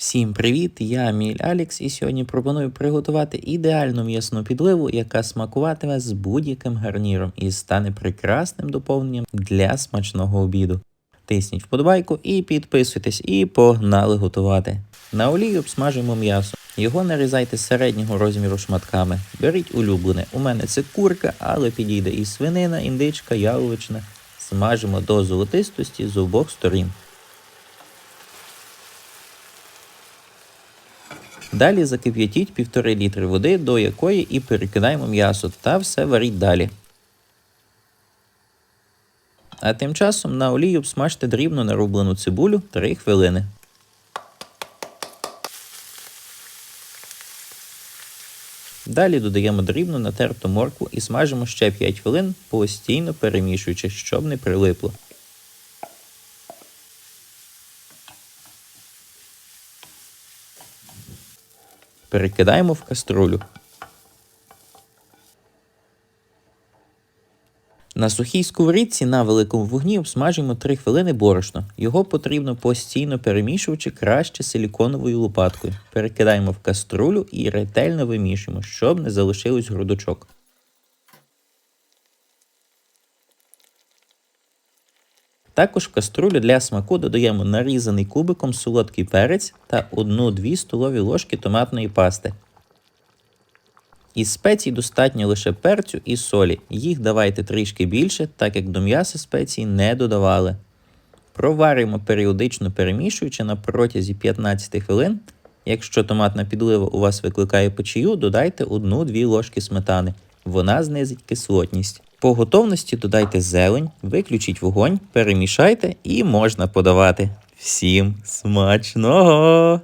Всім привіт! Я Міль Алікс, і сьогодні пропоную приготувати ідеальну м'ясну підливу, яка смакуватиме з будь-яким гарніром і стане прекрасним доповненням для смачного обіду. Тисніть вподобайку і підписуйтесь, і погнали готувати. На олії обсмажуємо м'ясо. Його нарізайте середнього розміру шматками. Беріть улюблене. У мене це курка, але підійде і свинина, індичка, яловичина. Смажимо до золотистості з обох сторін. Далі закип'ятіть півтори літри води, до якої і перекидаємо м'ясо, та все варіть далі. А тим часом на олії обсмажте дрібно нарублену цибулю 3 хвилини. Далі додаємо дрібно натерту моркву і смажимо ще 5 хвилин, постійно перемішуючи, щоб не прилипло. Перекидаємо в каструлю. На сухій сковорідці на великому вогні обсмажуємо 3 хвилини борошно. Його потрібно постійно перемішуючи краще силіконовою лопаткою. Перекидаємо в каструлю і ретельно вимішуємо, щоб не залишилось грудочок. Також в каструлю для смаку додаємо нарізаний кубиком солодкий перець та 1-2 столові ложки томатної пасти. Із спецій достатньо лише перцю і солі. Їх давайте трішки більше, так як до м'яса спецій не додавали. Проварюємо періодично перемішуючи на протязі 15 хвилин. Якщо томатна підлива у вас викликає печію, додайте 1-2 ложки сметани. Вона знизить кислотність. По готовності додайте зелень, виключіть вогонь, перемішайте і можна подавати. Всім смачного!